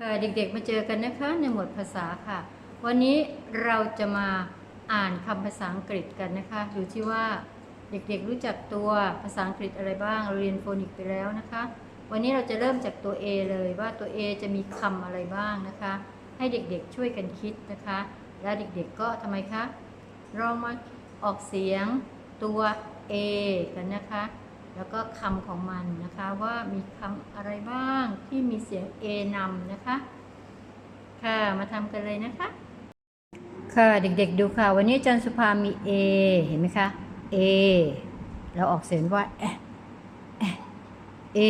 ค่ะเด็กๆมาเจอกันนะคะในหมวดภาษาค่ะ วันนี้เราจะมาอ่านคำภาษาอังกฤษกันนะคะดูที่ว่าเด็กๆรู้จักตัวภาษาอังกฤษอะไรบ้างเราเรียนโฟนิกไปแล้วนะคะ วันนี้เราจะเริ่มจากตัว A เลยว่าตัว A จะมีคำอะไรบ้างนะคะ ให้เด็กๆช่วยกันคิดนะคะ และเด็กๆก็ทำไมคะลองมาออกเสียงตัว A กันนะคะ แล้วก็คำของมันนะคะว่ามีคำอะไรบ้างที่มีเสียง A นำนะคะ ค่ะมาทำกันเลยนะคะ ค่ะเด็กๆดูค่ะ วันนี้อาจารย์สุภามี A เห็นไหมคะ A เราออกเสียงว่าเอเอ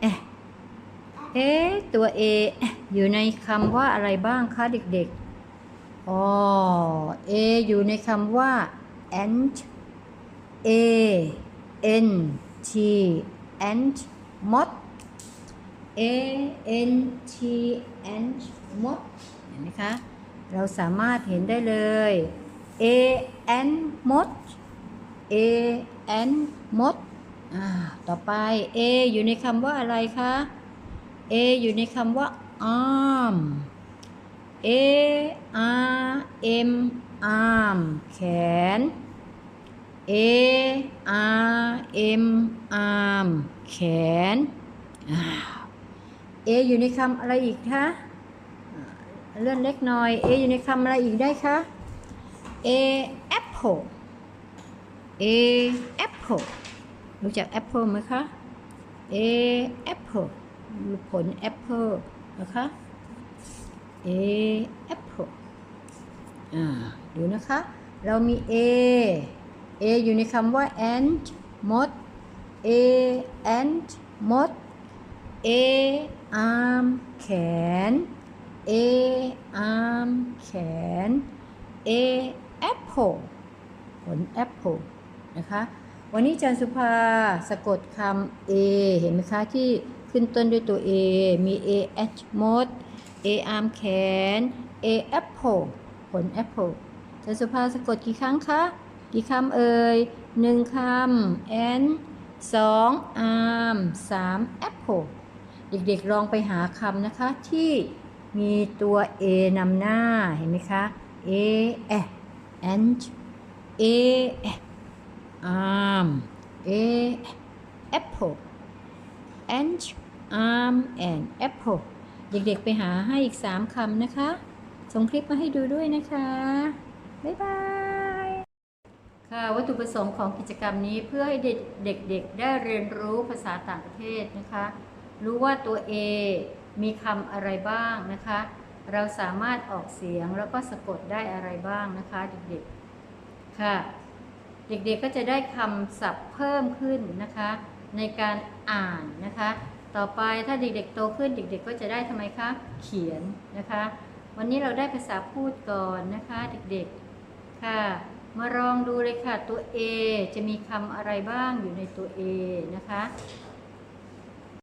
เอเอตัว A เออยู่ในคำว่าอะไรบ้างคะเด็กๆ อ๋อ A อยู่ในคำว่า ant A N T ant moth A N T ant moth เห็นไหมคะ เราสามารถเห็นได้เลย A N moth A N moth อ่าต่อไป A อยู่ในคำว่าอะไรคะ A อยู่ในคำว่า arm A R M arm แขน A R M arm แขนอ่า A อยู่ในคำอะไรอีกคะเลื่อนเล็กน้อย A อยู่ในคำอะไรอีกได้คะ A apple A apple รู้จัก apple ไหมคะ A apple ผล apple นะคะ A apple อ่า ดูนะคะ เรามี A A อยู่ในคำว่า ant moth A ant moth A arm แขน A arm แขน A apple ผล apple นะคะ วันนี้จารย์สุภาสะกดคำ A เห็นไหมคะที่ขึ้นต้นด้วยตัว A มี A h moth A arm แขน A apple ผล apple จารย์สุภาสะกดกี่ครั้งคะ กี่คำเอ่ยหนึ่งคำ and สอง arm สาม apple เด็กๆลองไปหาคำนะคะที่มีตัว A นำหน้าเห็นไหมคะ A eh and A arm A apple and arm and apple เด็กๆไปหาให้อีก 3คำนะคะ ส่งคลิปมาให้ดูด้วยนะคะ บ๊ายบาย ค่ะวัตถุประสงค์ของกิจกรรมนี้เพื่อให้เด็กๆ ได้เรียนรู้ภาษาต่างประเทศนะคะ รู้ว่าตัว A มีคำอะไรบ้างนะคะ เราสามารถออกเสียงแล้วก็สะกดได้อะไรบ้างนะคะเด็กๆ ค่ะ เด็กๆก็จะได้คำศัพท์เพิ่มขึ้นนะคะ ในการอ่านนะคะ ต่อไปถ้าเด็กๆโตขึ้นเด็กๆ ก็จะได้ทำไมคะ เขียนนะคะ วันนี้เราได้ภาษาพูดก่อนนะคะ เด็กๆ ค่ะ มาลองดูเลยค่ะตัว A จะมีคำอะไรบ้างอยู่ในตัว A นะคะ